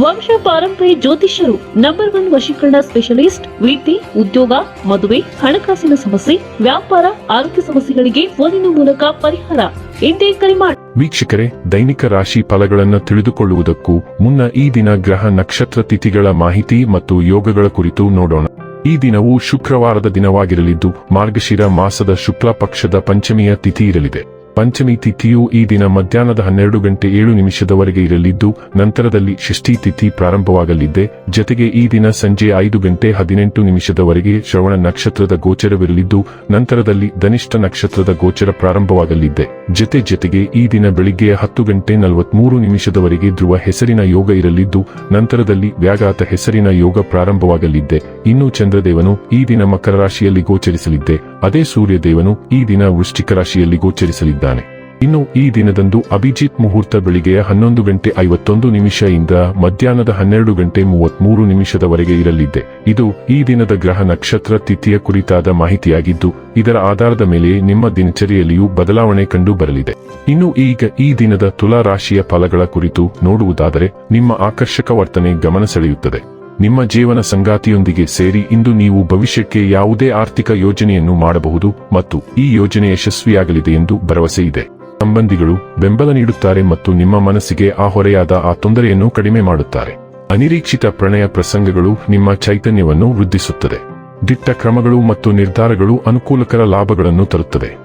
ವಂಶ ಪಾರಂಪರ್ಯ ಜ್ಯೋತಿಷ್ಯರು ನಂಬರ್ ಒನ್ ವಶೀಕರಣ ಸ್ಪೆಷಲಿಸ್ಟ್ ವೃತ್ತಿ ಉದ್ಯೋಗ, ಮದುವೆ, ಹಣಕಾಸಿನ ಸಮಸ್ಯೆ, ವ್ಯಾಪಾರ, ಆರೋಗ್ಯ ಸಮಸ್ಯೆಗಳಿಗೆ ಫೋನಿನ ಮೂಲಕ ಪರಿಹಾರ. ಇಂದೇ ಕರೆ ಮಾಡಿ ವೀಕ್ಷಕರೇ, ದೈನಿಕ ರಾಶಿ ಫಲಗಳನ್ನು ತಿಳಿದುಕೊಳ್ಳುವುದಕ್ಕೂ ಮುನ್ನ ಈ ದಿನ ಗ್ರಹ ನಕ್ಷತ್ರ ತಿಥಿಗಳ ಮಾಹಿತಿ ಮತ್ತು ಯೋಗಗಳ ಕುರಿತು ನೋಡೋಣ. ಈ ದಿನವು ಶುಕ್ರವಾರದ ದಿನವಾಗಿರಲಿದ್ದು, ಮಾರ್ಗಶಿರ ಮಾಸದ ಶುಕ್ಲ ಪಕ್ಷದ ಪಂಚಮಿಯ ತಿಥಿ ಇರಲಿದೆ. ಪಂಚಮಿ ತಿಥಿಯು ಈ ದಿನ ಮಧ್ಯಾಹ್ನದ ಹನ್ನೆರಡು ಗಂಟೆ ಏಳು ನಿಮಿಷದವರೆಗೆ ಇರಲಿದ್ದು, ನಂತರದಲ್ಲಿ ಷಷ್ಠಿ ತಿಥಿ ಪ್ರಾರಂಭವಾಗಲಿದ್ದೆ ಜತೆಗೆ ಈ ದಿನ ಸಂಜೆ ಐದು ಗಂಟೆ ಹದಿನೆಂಟು ನಿಮಿಷದವರೆಗೆ ಶ್ರವಣ ನಕ್ಷತ್ರದ ಗೋಚರವಿರಲಿದ್ದು, ನಂತರದಲ್ಲಿ ಧನಿಷ್ಠ ನಕ್ಷತ್ರದ ಗೋಚರ ಪ್ರಾರಂಭವಾಗಲಿದ್ದೆ ಜತೆ ಜೊತೆಗೆ ಈ ದಿನ ಬೆಳಿಗ್ಗೆ ಹತ್ತು ಗಂಟೆ ನಲವತ್ಮೂರು ನಿಮಿಷದವರೆಗೆ ಧ್ರುವ ಹೆಸರಿನ ಯೋಗ ಇರಲಿದ್ದು, ನಂತರದಲ್ಲಿ ವ್ಯಾಘಾತ ಹೆಸರಿನ ಯೋಗ ಪ್ರಾರಂಭವಾಗಲಿದ್ದೆ ಇನ್ನು ಚಂದ್ರದೇವನು ಈ ದಿನ ಮಕರ ರಾಶಿಯಲ್ಲಿ ಗೋಚರಿಸಲಿದ್ದೆ ಅದೇ ಸೂರ್ಯದೇವನು ಈ ದಿನ ವೃಶ್ಚಿಕ ರಾಶಿಯಲ್ಲಿ ಗೋಚರಿಸಲಿದ್ದಾನೆ. ಇನ್ನು ಈ ದಿನದಂದು ಅಭಿಜಿತ್ ಮುಹೂರ್ತ ಬೆಳಿಗ್ಗೆಯ ಹನ್ನೊಂದು ಗಂಟೆ ಐವತ್ತೊಂದು ನಿಮಿಷ ಇಂದ ಮಧ್ಯಾಹ್ನದ ಹನ್ನೆರಡು ಗಂಟೆ ಮೂವತ್ಮೂರು ನಿಮಿಷದವರೆಗೆ ಇರಲಿದೆ ಇದು ಈ ದಿನದ ಗ್ರಹ ನಕ್ಷತ್ರ ತಿಥಿಯ ಕುರಿತಾದ ಮಾಹಿತಿಯಾಗಿದ್ದು, ಇದರ ಆಧಾರದ ಮೇಲೆ ನಿಮ್ಮ ದಿನಚರಿಯಲ್ಲಿಯೂ ಬದಲಾವಣೆ ಕಂಡು ಬರಲಿದೆ. ಇನ್ನು ಈಗ ಈ ದಿನದ ತುಲಾ ರಾಶಿಯ ಫಲಗಳ ಕುರಿತು ನೋಡುವುದಾದರೆ, ನಿಮ್ಮ ಆಕರ್ಷಕ ವರ್ತನೆ ಗಮನ ಸೆಳೆಯುತ್ತದೆ. ನಿಮ್ಮ ಜೀವನ ಸಂಗಾತಿಯೊಂದಿಗೆ ಸೇರಿ ಇಂದು ನೀವು ಭವಿಷ್ಯಕ್ಕೆ ಯಾವುದೇ ಆರ್ಥಿಕ ಯೋಜನೆಯನ್ನು ಮಾಡಬಹುದು ಮತ್ತು ಈ ಯೋಜನೆ ಯಶಸ್ವಿಯಾಗಲಿದೆ ಎಂದು ಭರವಸೆ ಇದೆ. ಸಂಬಂಧಿಗಳು ಬೆಂಬಲ ನೀಡುತ್ತಾರೆ ಮತ್ತು ನಿಮ್ಮ ಮನಸ್ಸಿಗೆ ಆ ಹೊರೆಯಾದ ಆ ತೊಂದರೆಯನ್ನು ಕಡಿಮೆ ಮಾಡುತ್ತಾರೆ. ಅನಿರೀಕ್ಷಿತ ಪ್ರಣಯ ಪ್ರಸಂಗಗಳು ನಿಮ್ಮ ಚೈತನ್ಯವನ್ನು ವೃದ್ಧಿಸುತ್ತದೆ. ದಿಟ್ಟ ಕ್ರಮಗಳು ಮತ್ತು ನಿರ್ಧಾರಗಳು ಅನುಕೂಲಕರ ಲಾಭಗಳನ್ನು ತರುತ್ತದೆ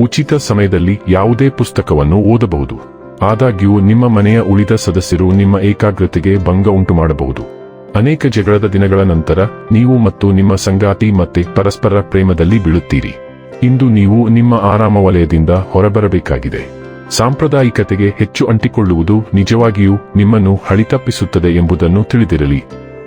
ಉಚಿತ ಸಮಯದಲ್ಲಿ ಯಾವುದೇ ಪುಸ್ತಕವನ್ನು ಓದಬಹುದು. ಆದಾಗ್ಯೂ ನಿಮ್ಮ ಮನೆಯ ಉಳಿದ ಸದಸ್ಯರು ನಿಮ್ಮ ಏಕಾಗ್ರತೆಗೆ ಭಂಗ ಉಂಟು ಮಾಡಬಹುದು ಅನೇಕ ಜಗಳದ ದಿನಗಳ ನಂತರ ನೀವು ಮತ್ತು ನಿಮ್ಮ ಸಂಗಾತಿ ಮತ್ತೆ ಪರಸ್ಪರ ಪ್ರೇಮದಲ್ಲಿ ಬೀಳುತ್ತೀರಿ. ಇಂದು ನೀವು ನಿಮ್ಮ ಆರಾಮ ವಲಯದಿಂದ ಹೊರಬರಬೇಕಾಗಿದೆ. ಸಾಂಪ್ರದಾಯಿಕತೆಗೆ ಹೆಚ್ಚು ಅಂಟಿಕೊಳ್ಳುವುದು ನಿಜವಾಗಿಯೂ ನಿಮ್ಮನ್ನು ಹಳಿತಪ್ಪಿಸುತ್ತದೆ ಎಂಬುದನ್ನು ತಿಳಿದಿರಲಿ.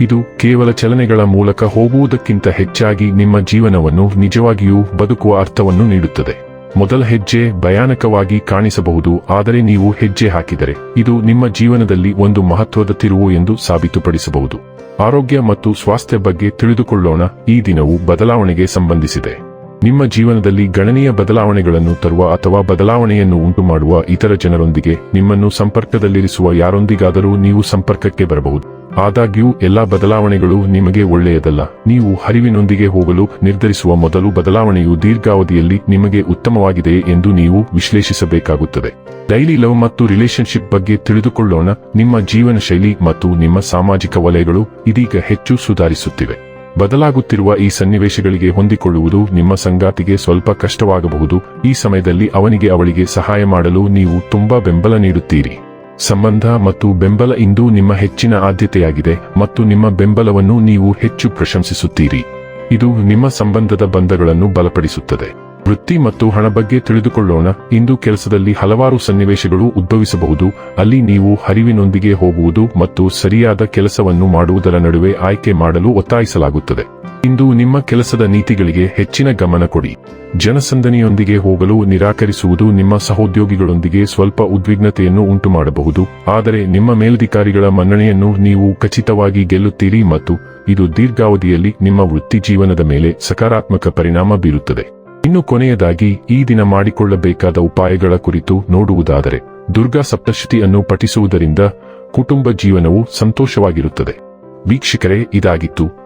ಇದು ಕೇವಲ ಚಲನೆಗಳ ಮೂಲಕ ಹೋಗುವುದಕ್ಕಿಂತ ಹೆಚ್ಚಾಗಿ ನಿಮ್ಮ ಜೀವನವನ್ನು ನಿಜವಾಗಿಯೂ ಬದುಕುವ ಅರ್ಥವನ್ನು ನೀಡುತ್ತದೆ. ಮೊದಲ ಹೆಜ್ಜೆ ಭಯಾನಕವಾಗಿ ಕಾಣಿಸಬಹುದು, ಆದರೆ ನೀವು ಹೆಜ್ಜೆ ಹಾಕಿದರೆ ಇದು ನಿಮ್ಮ ಜೀವನದಲ್ಲಿ ಒಂದು ಮಹತ್ವದ ತಿರುವು ಎಂದು ಸಾಬೀತುಪಡಿಸಬಹುದು. ಆರೋಗ್ಯ ಮತ್ತು ಸ್ವಾಸ್ಥ್ಯ ಬಗ್ಗೆ ತಿಳಿದುಕೊಳ್ಳೋಣ. ಈ ದಿನವು ಬದಲಾವಣೆಗೆ ಸಂಬಂಧಿಸಿದೆ. ನಿಮ್ಮ ಜೀವನದಲ್ಲಿ ಗಣನೀಯ ಬದಲಾವಣೆಗಳನ್ನು ತರುವ ಅಥವಾ ಬದಲಾವಣೆಯನ್ನು ಉಂಟುಮಾಡುವ ಇತರ ಜನರೊಂದಿಗೆ ನಿಮ್ಮನ್ನು ಸಂಪರ್ಕದಲ್ಲಿರಿಸುವ ಯಾರೊಂದಿಗಾದರೂ ನೀವು ಸಂಪರ್ಕಕ್ಕೆ ಬರಬಹುದು. ಆದಾಗ್ಯೂ, ಎಲ್ಲಾ ಬದಲಾವಣೆಗಳು ನಿಮಗೆ ಒಳ್ಳೆಯದಲ್ಲ. ನೀವು ಹರಿವಿನೊಂದಿಗೆ ಹೋಗಲು ನಿರ್ಧರಿಸುವ ಮೊದಲು ಬದಲಾವಣೆಯು ದೀರ್ಘಾವಧಿಯಲ್ಲಿ ನಿಮಗೆ ಉತ್ತಮವಾಗಿದೆಯೇ ಎಂದು ನೀವು ವಿಶ್ಲೇಷಿಸಬೇಕಾಗುತ್ತದೆ. ಡೈಲಿ ಲವ್ ಮತ್ತು ರಿಲೇಶನ್ಶಿಪ್ ಬಗ್ಗೆ ತಿಳಿದುಕೊಳ್ಳೋಣ. ನಿಮ್ಮ ಜೀವನ ಶೈಲಿ ಮತ್ತು ನಿಮ್ಮ ಸಾಮಾಜಿಕ ವಲಯಗಳು ಇದೀಗ ಹೆಚ್ಚು ಸುಧಾರಿಸುತ್ತಿವೆ. ಬದಲಾಗುತ್ತಿರುವ ಈ ಸನ್ನಿವೇಶಗಳಿಗೆ ಹೊಂದಿಕೊಳ್ಳುವುದು ನಿಮ್ಮ ಸಂಗಾತಿಗೆ ಸ್ವಲ್ಪ ಕಷ್ಟವಾಗಬಹುದು. ಈ ಸಮಯದಲ್ಲಿ ಅವನಿಗೆ ಅವಳಿಗೆ ಸಹಾಯ ಮಾಡಲು ನೀವು ತುಂಬಾ ಬೆಂಬಲ ನೀಡುತ್ತೀರಿ. ಸಂಬಂಧ ಮತ್ತು ಬೆಂಬಲ ಇಂದು ನಿಮ್ಮ ಹೆಚ್ಚಿನ ಆದ್ಯತೆಯಾಗಿದೆ ಮತ್ತು ನಿಮ್ಮ ಬೆಂಬಲವನ್ನು ನೀವು ಹೆಚ್ಚು ಪ್ರಶಂಸಿಸುತ್ತೀರಿ. ಇದು ನಿಮ್ಮ ಸಂಬಂಧದ ಬಂಧಗಳನ್ನು ಬಲಪಡಿಸುತ್ತದೆ. ವೃತ್ತಿ ಮತ್ತು ಹಣ ಬಗ್ಗೆ ತಿಳಿದುಕೊಳ್ಳೋಣ. ಇಂದು ಕೆಲಸದಲ್ಲಿ ಹಲವಾರು ಸನ್ನಿವೇಶಗಳು ಉದ್ಭವಿಸಬಹುದು. ಅಲ್ಲಿ ನೀವು ಹರಿವಿನೊಂದಿಗೆ ಹೋಗುವುದು ಮತ್ತು ಸರಿಯಾದ ಕೆಲಸವನ್ನು ಮಾಡುವುದರ ನಡುವೆ ಆಯ್ಕೆ ಮಾಡಲು ಒತ್ತಾಯಿಸಲಾಗುತ್ತದೆ. ಇಂದು ನಿಮ್ಮ ಕೆಲಸದ ನೀತಿಗಳಿಗೆ ಹೆಚ್ಚಿನ ಗಮನ ಕೊಡಿ. ಜನಸಂದಣಿಯೊಂದಿಗೆ ಹೋಗಲು ನಿರಾಕರಿಸುವುದು ನಿಮ್ಮ ಸಹೋದ್ಯೋಗಿಗಳೊಂದಿಗೆ ಸ್ವಲ್ಪ ಉದ್ವಿಗ್ನತೆಯನ್ನು ಉಂಟುಮಾಡಬಹುದು. ಆದರೆ ನಿಮ್ಮ ಮೇಲಧಿಕಾರಿಗಳ ಮನ್ನಣೆಯನ್ನು ನೀವು ಖಚಿತವಾಗಿ ಗೆಲ್ಲುತ್ತೀರಿ ಮತ್ತು ಇದು ದೀರ್ಘಾವಧಿಯಲ್ಲಿ ನಿಮ್ಮ ವೃತ್ತಿ ಜೀವನದ ಮೇಲೆ ಸಕಾರಾತ್ಮಕ ಪರಿಣಾಮ ಬೀರುತ್ತದೆ. ಇನ್ನು ಕೊನೆಯದಾಗಿ, ಈ ದಿನ ಮಾಡಿಕೊಳ್ಳಬೇಕಾದ ಉಪಾಯಗಳ ಕುರಿತು ನೋಡುವುದಾದರೆ, ದುರ್ಗಾ ಸಪ್ತಶತಿಯನ್ನು ಪಠಿಸುವುದರಿಂದ ಕುಟುಂಬ ಜೀವನವು ಸಂತೋಷವಾಗಿರುತ್ತದೆ. ವೀಕ್ಷಕರೇ, ಇದಾಗಿತ್ತು